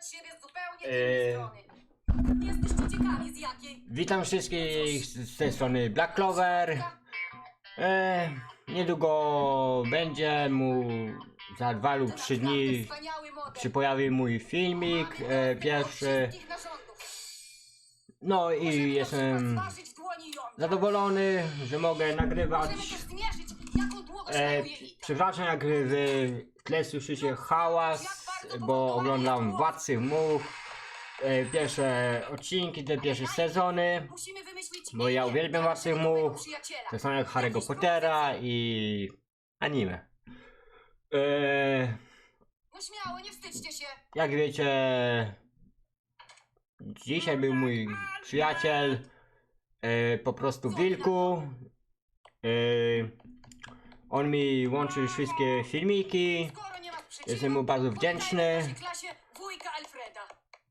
pokazać siebie z zupełnie Eee. innej strony. Jesteście ciekawi z jakiej? Witam wszystkich z tej strony Black Clover. E, niedługo będzie mu za dwa lub trzy dni Wspaniały model. się pojawi mój filmik e, pierwszy. Wszystkich narządów. No i jestem przykład zważyć w dłoni jądra. zadowolony, że mogę nagrywać. Możemy też zmierzyć, jaką długość E, przepraszam jak w tle słyszycie hałas, bo oglądam Władcy Much. E, pierwsze odcinki, te pierwsze sezony. Musimy wymyślić Bo ja imię uwielbiam Władcy nowego Much. przyjaciela. Tak samo jak Harry'ego Pottera i anime. E, No śmiało, nie wstydźcie się. jak wiecie, dzisiaj był mój przyjaciel, e, po prostu Wilku. E, on mi łączy wszystkie filmiki. Skoro Jestem mu bardzo wdzięczny.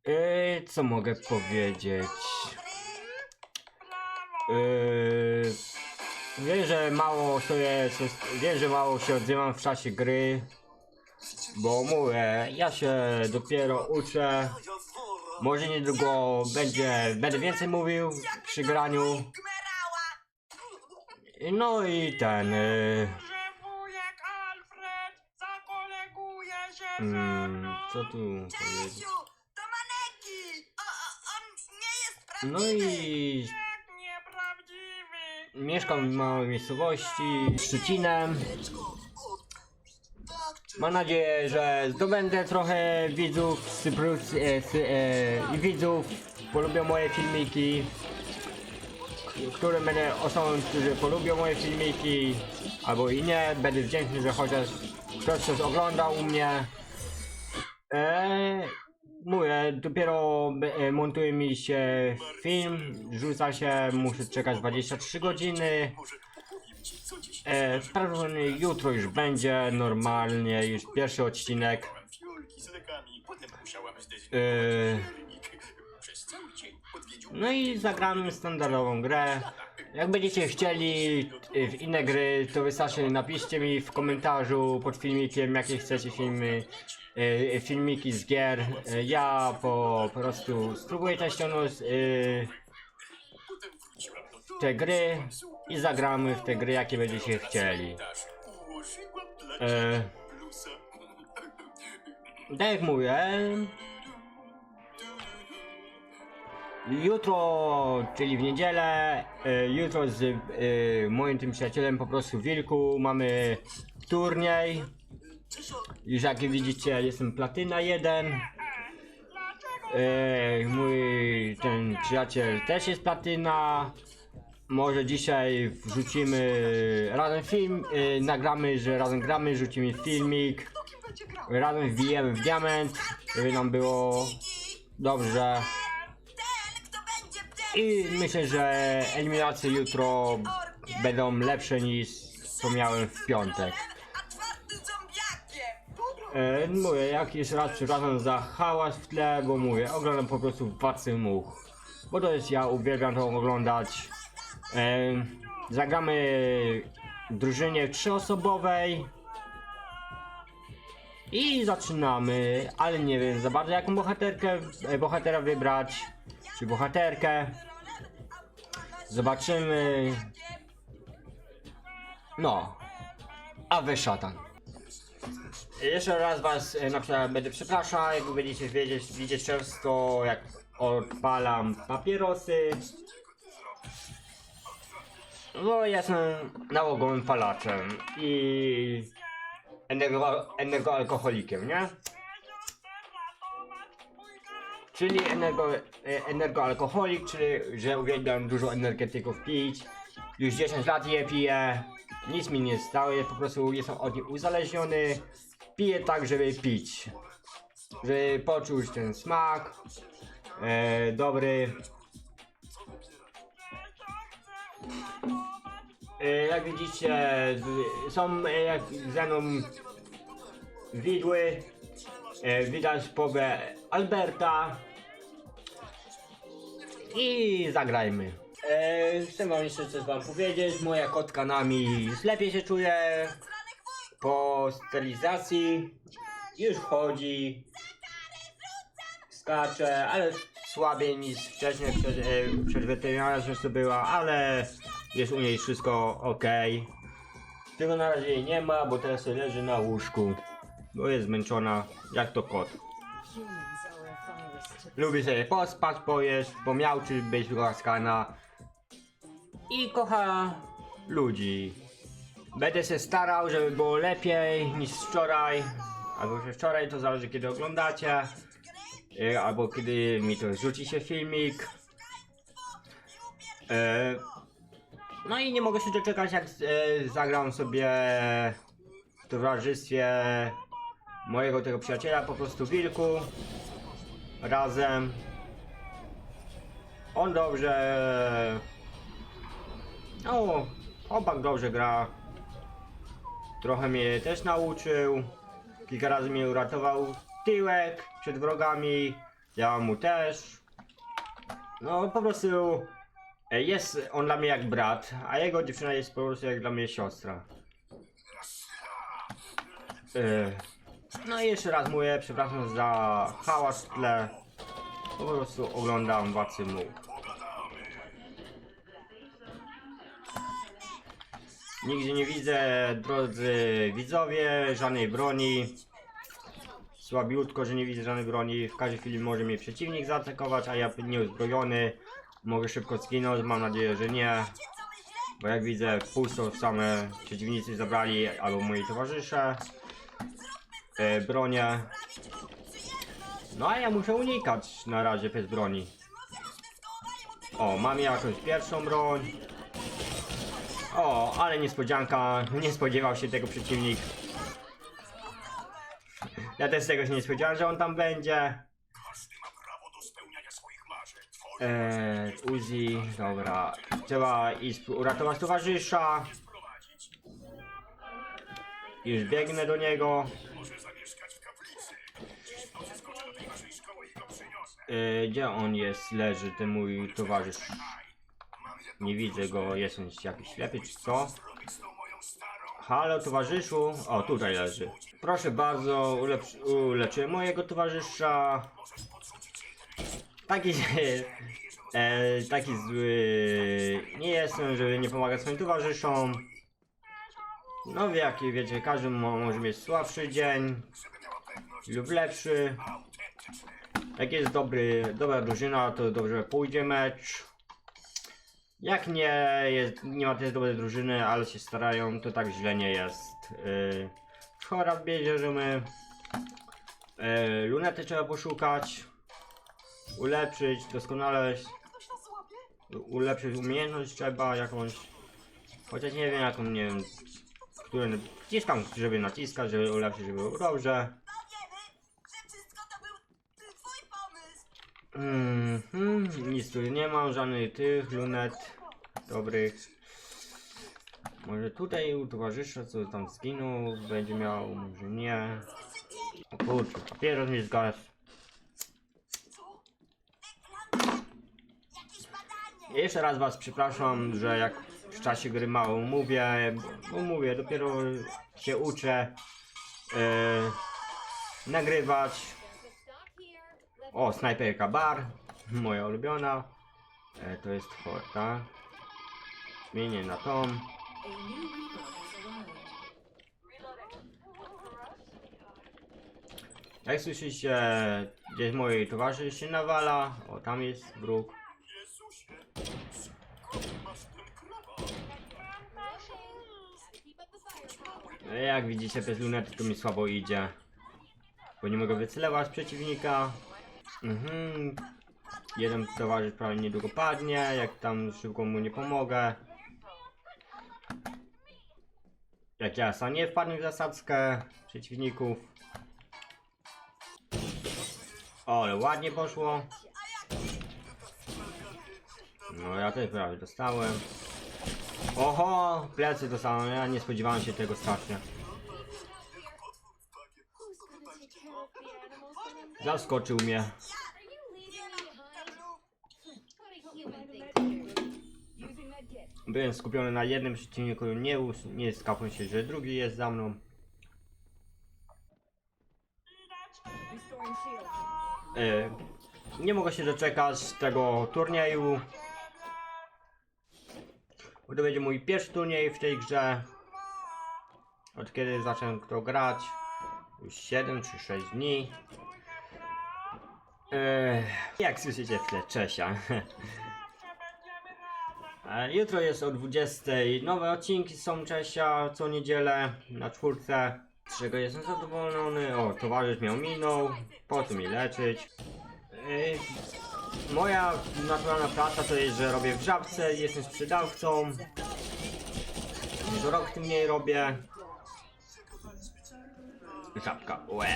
E, co mogę powiedzieć? E, wiem, że mało sobie, wiem, że mało się odzywam w czasie gry. Bo mówię, ja się dopiero uczę. Może niedługo będzie, będę więcej mówił przy graniu. No i ten. y, mm, mną. co tu powiedzieć? Czesiu, to maneki! O, o, on nie jest prawdziwy! No i Jak nieprawdziwy. mieszkam w małej miejscowości z Szczecinem. Mam nadzieję, że zdobędę trochę widzów z, Cyprus- e, z, e, i widzów polubią moje filmiki. Które będę osobom, którzy polubią moje filmiki, albo i nie, będę wdzięczny, że chociaż ktoś coś oglądał u mnie. E, mówię, dopiero e, montuje mi się film, rzuca się, muszę czekać 23 godziny. E, prawdopodobnie jutro już będzie normalnie, już pierwszy odcinek. E, no i zagramy standardową grę. Jak będziecie chcieli e, w inne gry, to wystarczy napiszcie mi w komentarzu pod filmikiem, jakie chcecie filmy, e, filmiki z gier. Ja po prostu spróbuję do domu, te gry i zagramy w te gry, jakie będziecie chcieli. E. Tak jak mówię, jutro, czyli w niedzielę, e, jutro z e, moim tym przyjacielem po prostu Wilku mamy turniej. Już jak widzicie jestem platyna 1. E, mój ten przyjaciel też jest platyna. Może dzisiaj wrzucimy razem film, e, nagramy, że razem gramy, rzucimy filmik. Razem wbijemy w diament, żeby nam było dobrze. I myślę, że eliminacje jutro będą lepsze niż co miałem w piątek. E, mówię, jak jeszcze raz przepraszam za hałas w tle, bo mówię, oglądam po prostu Władcy Much. Bo to jest, ja uwielbiam to oglądać. E, zagramy drużynie trzyosobowej. I zaczynamy, ale nie wiem za bardzo jaką bohaterkę, e, bohatera wybrać, czy bohaterkę. Zobaczymy. No, a wy szatan. Jeszcze raz was e, na przykład będę przepraszał, jak będziecie wiedzieć, widzieć często jak odpalam papierosy. Bo jestem nałogowym palaczem i energo, nie? Czyli energo, e, energoalkoholik, czyli że uwielbiam dużo energetyków pić. Już 10 lat je piję. Nic mi nie stało, po prostu jestem od nich uzależniony. Piję tak, żeby pić. Żeby poczuć ten smak. E, dobry. E, jak widzicie, są e, jak ze mną widły. E, widać pobę Alberta. I zagrajmy. E, chcę wam jeszcze coś wam powiedzieć. Moja kotka nami lepiej się czuje. Po sterylizacji już chodzi. skacze, ale słabiej niż wcześniej przed, e, przed weterynarzem to była, ale jest u niej wszystko ok. Tylko na razie jej nie ma, bo teraz leży na łóżku, bo jest zmęczona jak to kot. Lubi sobie pospać, pojeść, pomiałczyć, być głaskana i kocha ludzi. Będę się starał, żeby było lepiej niż wczoraj, albo że wczoraj, to zależy kiedy oglądacie, e, albo kiedy mi to rzuci się filmik. E, No i nie mogę się doczekać, jak e, zagram sobie w towarzystwie mojego tego przyjaciela, po prostu Wilku, razem. On dobrze, no, chłopak dobrze gra. Trochę mnie też nauczył. Kilka razy mnie uratował tyłek przed wrogami. Ja mu też. No po prostu e, jest on dla mnie jak brat, a jego dziewczyna jest po prostu jak dla mnie siostra. E, No i jeszcze raz mówię, przepraszam za hałas w tle. Po prostu oglądam Władcy Muł. Nigdzie nie widzę, drodzy widzowie, żadnej broni. Słabiutko, że nie widzę żadnej broni. W każdej chwili może mnie przeciwnik zaatakować, a ja nieuzbrojony. Mogę szybko zginąć, mam nadzieję, że nie. Bo jak widzę, pusto same przeciwnicy zabrali, albo moi towarzysze. E, bronię. No a ja muszę unikać na razie bez broni. O, mam jakąś pierwszą broń. O, ale niespodzianka. Nie spodziewał się tego przeciwnik. Ja też tego się nie spodziewałem, że on tam będzie. Eee, Uzi, dobra. Trzeba iść uratować towarzysza. Już biegnę do niego. Eee, gdzie on jest, leży, ten mój towarzysz? Nie widzę go, jest on jakiś ślepy czy co? Halo towarzyszu? O, tutaj leży. Proszę bardzo, ulecz, uleczyłem mojego towarzysza. Taki, e, taki zły nie jestem, żeby nie pomagać swoim towarzyszom. No jak wiecie, każdy mo może mieć słabszy dzień lub lepszy. Jak jest dobry, dobra drużyna, to dobrze pójdzie mecz. Jak nie, jest, nie ma też dobrej drużyny, ale się starają, to tak źle nie jest. Yy, chora bierzemy. Yy, lunety trzeba poszukać. Ulepszyć, doskonale. Ulepszyć umiejętność trzeba jakąś. Chociaż nie wiem jaką, nie wiem. Który wciskam, żeby naciskać, żeby ulepszyć, żeby było dobrze. No wiemy, że wszystko to był ty- twój pomysł. Mhm, nic tu nie mam, żadnych tych lunet dobrych. Może tutaj u towarzysza, co tam zginął, będzie miał, może nie. O kurczę, papieros mi zgasł. Jeszcze raz was przepraszam, że jak w czasie gry mało mówię, bo mówię, dopiero się uczę e, nagrywać. O, snajperka bar, moja ulubiona. E, to jest Horta. Zmienię na tą. Jak słyszycie, gdzieś moi towarzysz się nawala. O, tam jest krawat? No, Jak widzicie, bez lunety to mi słabo idzie. Bo nie mogę wycelować przeciwnika. Mhm. Jeden towarzysz prawie niedługo padnie, jak tam szybko mu nie pomogę. Jak ja sam nie wpadnę w zasadzkę przeciwników. O, ale ładnie poszło. No ja też prawie dostałem. Oho, plecy dostałem, ja nie spodziewałem się tego strasznie. Zaskoczył mnie. Byłem skupiony na jednym przeciwniku, nie, nie skapłem się, że drugi jest za mną. E, nie mogę się doczekać tego turnieju. Bo to będzie mój pierwszy turniej w tej grze. Od kiedy zacząłem to grać. Już 7 czy 6 dni. Eee, jak słyszycie w tle, Czesia. E, Jutro jest o 20. Nowe odcinki są Czesia co niedzielę na czwórce. Z czego jestem zadowolony. O, towarzysz miał minął. Po co mi leczyć? E, Moja naturalna praca to jest, że robię w żabce, jestem sprzedawcą. Już rok tym mniej robię. Żabka, łe.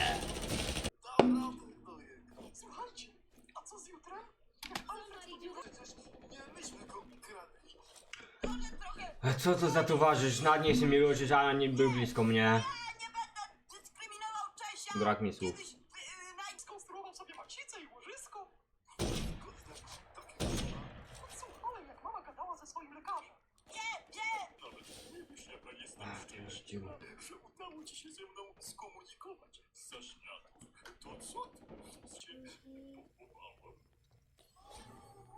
A co to za towarzysz? Nawet nie chcę mi uczyć, ale nie był blisko mnie. Nie będę dyskryminował Czesia. Brak mi słów. Kiedyś, yy, naj... Skonstruował sobie macicę i łożysko. Słuchałem, jak mama gadała ze swoim lekarzem. Nie, nie! Nawet nie wiesz, jaka jestem Ach, szczęśliwa, pierdziu. że udało ci się ze mną skomunikować. Za śniadów. To co ty się popowałam?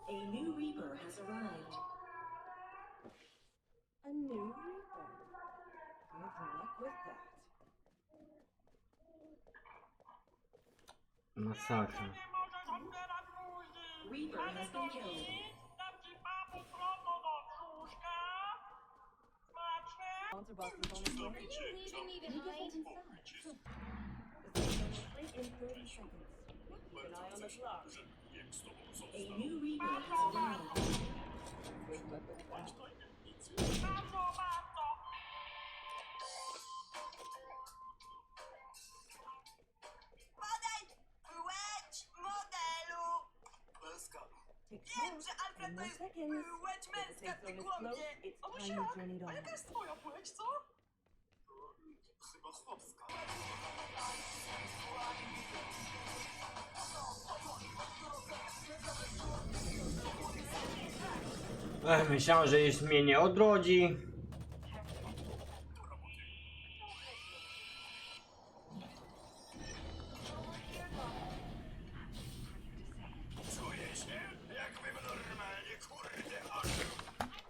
A new Reaper has arrived. A new Reaper. Good luck with that. Masakra. Nie możesz otwierać buzi! Reaper has been killed. Dam ci papu prosto do jest łeć If the męska, ty A jaka jest twoja płeć, co? Chyba chłopska. Ech, myślałem, że już mnie nie odrodzi.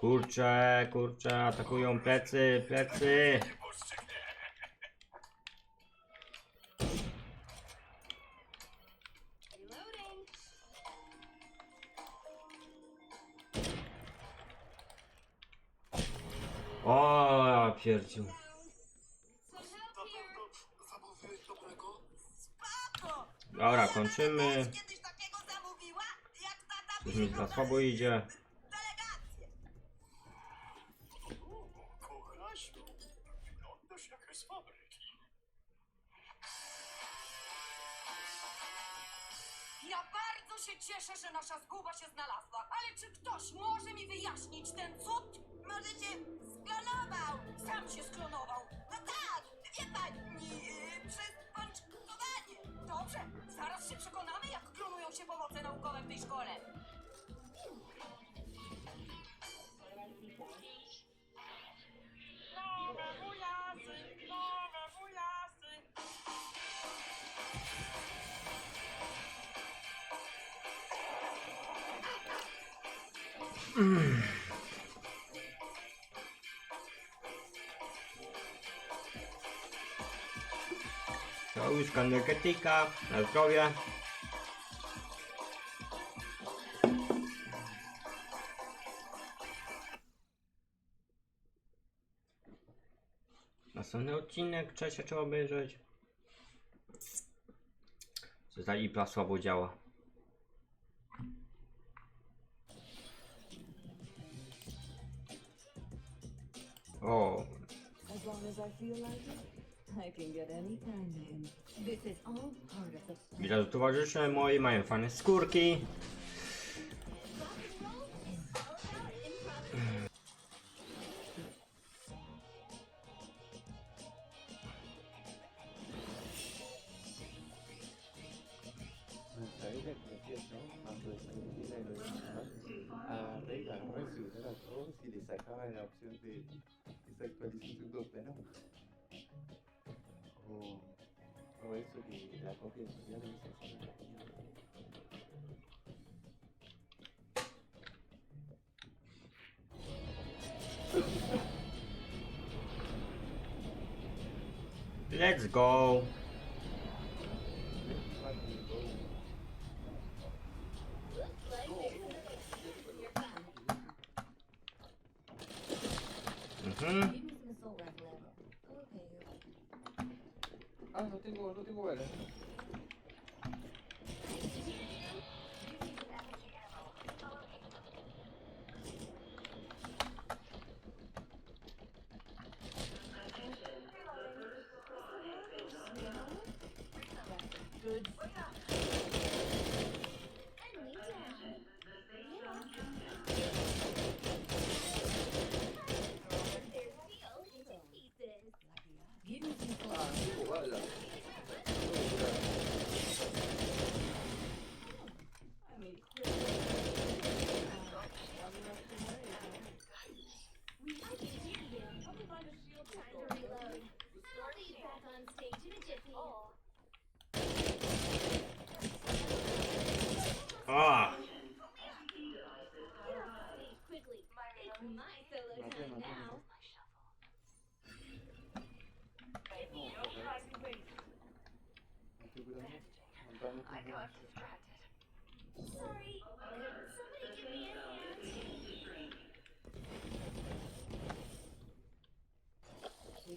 Kurcze, kurcze, atakują plecy, plecy. O? Spoko! Dobra, kończymy. Coś mi za słabo idzie. Naukowe w tej szkole. Nowe wujasy! Nowe wujasy! To łyżka energetyka, na zdrowie. Następny odcinek Czesia trzeba obejrzeć. Co ta Ipla słabo działa. O, As long as I feel like it, I can get any kind of him. This is all part of the plan. widać, że towarzysze moi mają fajne skórki. Let's go.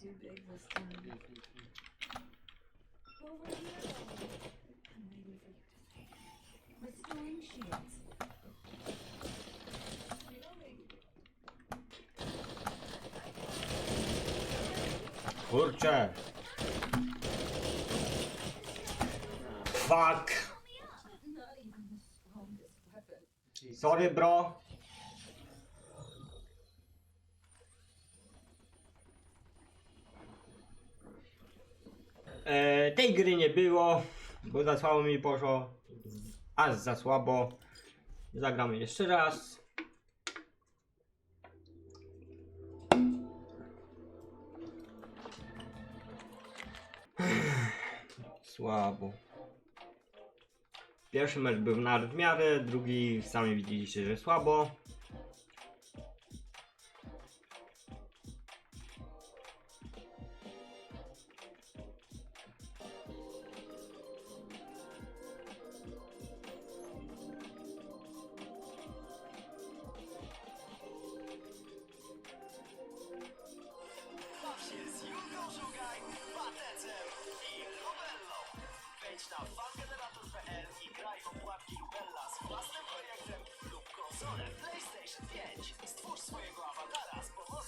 too big this time. Sí, sí. I'm waiting for you to say. Restoring shields. Kurczę. Fuck. Sorry, bro. Tej gry nie było, bo za słabo mi poszło. Aż za słabo. Zagramy jeszcze raz. Słabo. Pierwszy mecz był na w drugi sami widzieliście, że słabo.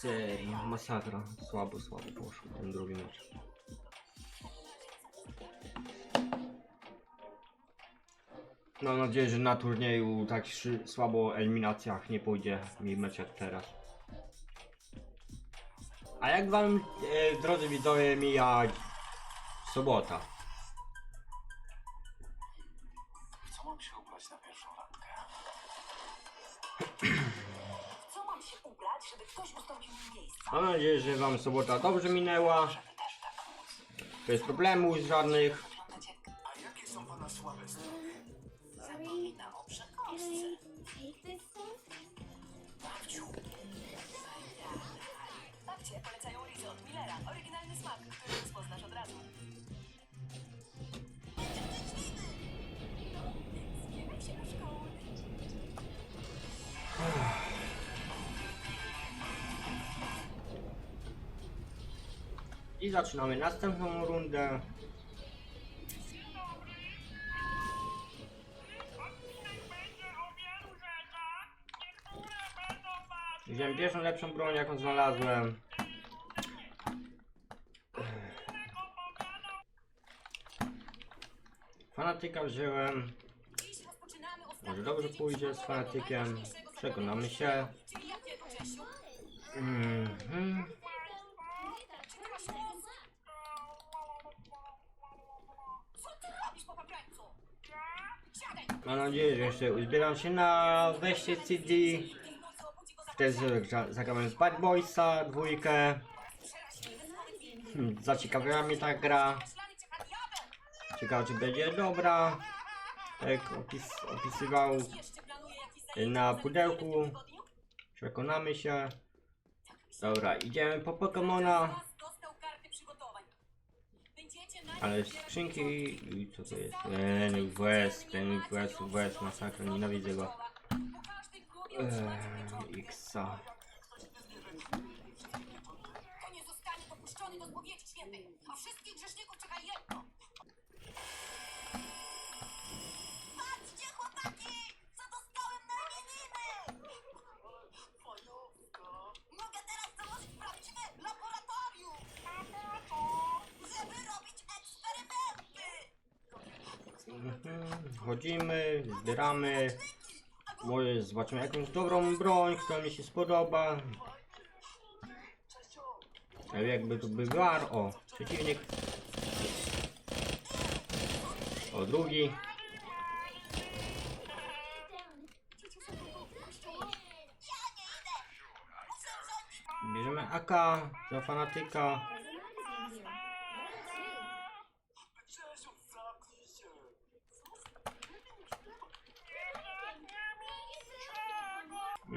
Serio, masakra. Słabo, słabo poszło ten drugi mecz. Mam nadzieję, że na turnieju tak słabo eliminacjach nie pójdzie mi mecz jak teraz. A jak wam, e, drodzy widzowie, mija sobota? Żeby ktoś ustąpił mi miejsca? Mam nadzieję, że wam sobota dobrze minęła. Bez problemów żadnych. A jakie są pana słabe strony? Zapomina o przekąsce. Babciu, Babcie polecają Rizzo od Millera. Oryginalny smak, który rozpoznasz od razu. Zaczynamy następną rundę. Wziąłem pierwszą lepszą broń jaką znalazłem. Fanatyka wziąłem. Może dobrze pójdzie z fanatykiem. Przekonamy się. Czyli jakiego, Czesiu? Mhm. Czy ty masz mózg? Co ty robisz, popaprańcu? Siadaj! Mam nadzieję, że jeszcze uzbieram się na wejście CD. Też za- zagrałem z Bad Boysa dwójkę. Hmm, Zaciekawiła mnie ta gra. Ciekawe czy będzie dobra. Tak opis, opisywał na pudełku. Przekonamy się. Dobra, idziemy po Pokemona. Was dostał karty przygotowań. Będziecie na nich Ale skrzynki i co to jest? Ten West, ten West, West, masakra, nienawidzę go. Eee, Xa. Nie zostanie dopuszczony do spowiedzi świętej, a wszystkich grzeszników czeka jedno. Mhm, Chodzimy, zbieramy. Może zobaczymy jakąś dobrą broń, która mi się spodoba. Ale jakby tu by war, o, przeciwnik. O, drugi. Bierzemy AK za fanatyka. Czesiu, zamknij się!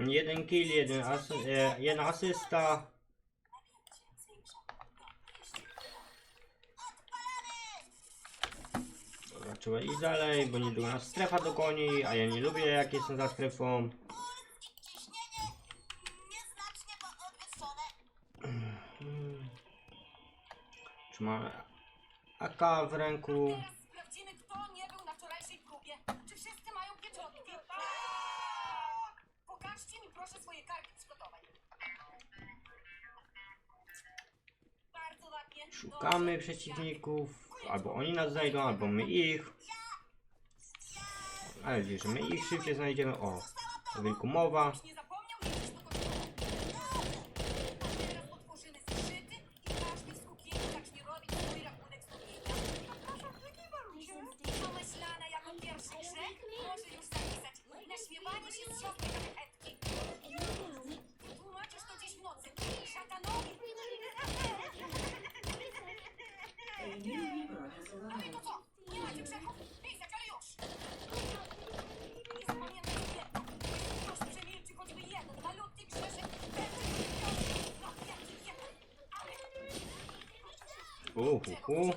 Jeden kill, jeden as e, jedna asysta. Dobra, trzeba iść dalej, bo niedługo nas strefa dogoni, a ja nie lubię jak jestem za strefą. Trzymamy AK w ręku. Szukamy przeciwników, albo oni nas znajdą, albo my ich. Ale widzisz, że my ich szybciej znajdziemy. O, o wilku mowa. Ktoś nie zapomniał liczyć do końca. A teraz otworzymy zeszyty i każdy z kukieni zacznie robić swój rachunek sumienia. Pomyślana jako pierwszy grzech może już zapisać naśmiewanie się z siostry katechetki. Tłumaczysz to dziś w nocy. Szatanowi. A new Reaper has No i arrived. to co? Nie macie grzechów? Pisać, ale już! Nie zapamiętaj jedno. Ktoś przemilczy choćby jeden malutki grzeszek. Będzie wypełniony. No, jaki jeden. Ale... Uhuhu.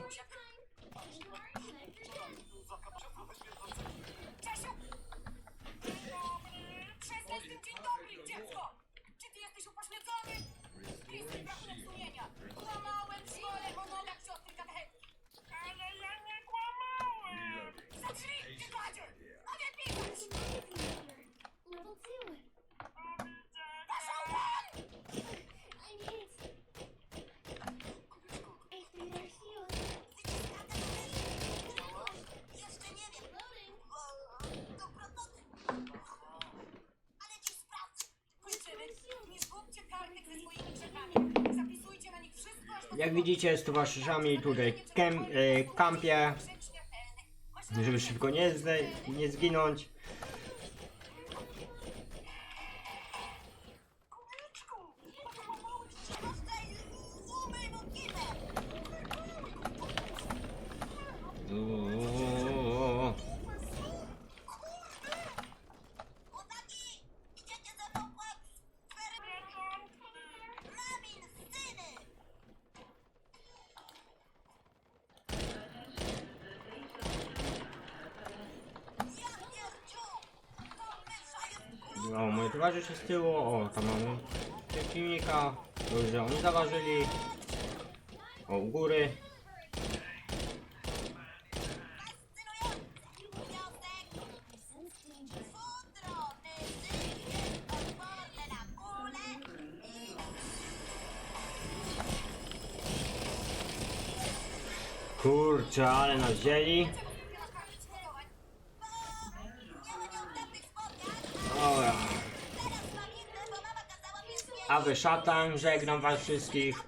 Czesiu! Przestań z tym dzień dobry, dziecko! Czy ty jesteś upośledzony? Pisy rachunek sumienia. Kłamałem w szkole o nogach siostry katechetki. Ale ja nie kłamałem! Za drzwi, ty gadzie! A nie pisać! Proszę won! Jeszcze nie wiem. To prototyp. Ale ci sprawdź. Kończymy. Nie zgubcie kartek ze swoimi grzechami. Zapisujcie na nich wszystko, aż do Jak widzicie, z towarzyszami tutaj kem, e, Grzech śmiertelny. żeby szybko nie, nie zginąć. Moje towarzysze z tyłu, o, tam mamy przeciwnika, że oni zaważyli. O, u góry. Kurczę, ale nas wzięli. nie ma nieudolnych spotkań. Dobra. Teraz mam inne, bo mama kazała mi śpiewać. Szatan, żegnam was wszystkich.